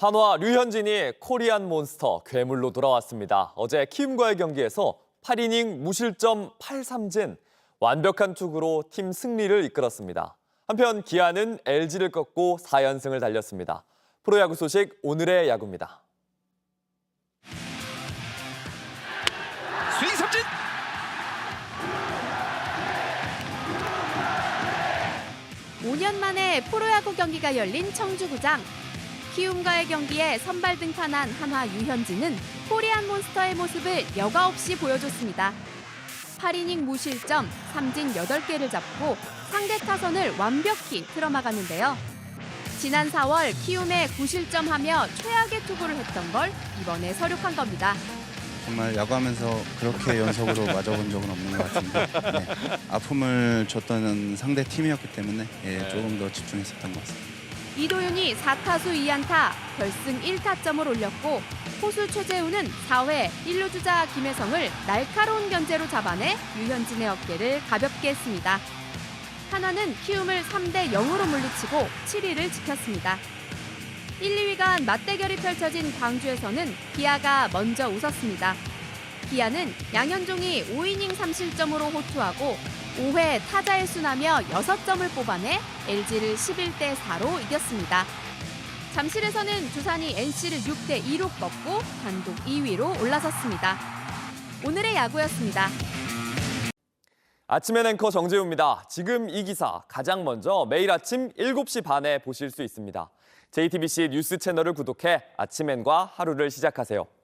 한화 류현진이 코리안 몬스터 괴물로 돌아왔습니다. 어제 키움과의 경기에서 8이닝 무실점 8삼진 완벽한 투구로 팀 승리를 이끌었습니다. 한편 기아는 LG를 꺾고 4연승을 달렸습니다. 프로야구 소식 오늘의 야구입니다. 스윙 삼진 오년 만에 프로야구 경기가 열린 청주구장. 키움과의 경기에 선발 등판한 한화 유현진은 코리안 몬스터의 모습을 여과 없이 보여줬습니다. 8이닝 무실점, 삼진 8개를 잡고 상대 타선을 완벽히 틀어막았는데요. 지난 4월 키움에 9실점하며 최악의 투구를 했던 걸 이번에 서륙한 겁니다. 정말 야구하면서 그렇게 연속으로 맞아본 적은 없는 것 같은데 네. 아픔을 줬던 상대 팀이었기 때문에 예, 조금 더 집중했었던 것 같습니다. 이도윤이 4타수 2안타, 결승 1타점을 올렸고 포수 최재우는 4회 1루 주자 김혜성을 날카로운 견제로 잡아내 유현진의 어깨를 가볍게 했습니다. 하나는 키움을 3대 0으로 물리치고 7위를 지켰습니다. 1, 2위 간 맞대결이 펼쳐진 광주에서는 기아가 먼저 웃었습니다. 기아는 양현종이 5이닝 3실점으로 호투하고 5회 타자의 수나며 6점을 뽑아내 LG를 11대 4로 이겼습니다. 잠실에서는 두산이 NC를 6대 2로 꺾고 단독 2위로 올라섰습니다. 오늘의 야구였습니다. 아침엔 앵커 정재우입니다. 지금 이 기사 가장 먼저 매일 아침 7시 반에 보실 수 있습니다. JTBC 뉴스 채널을 구독해 아침엔과 하루를 시작하세요.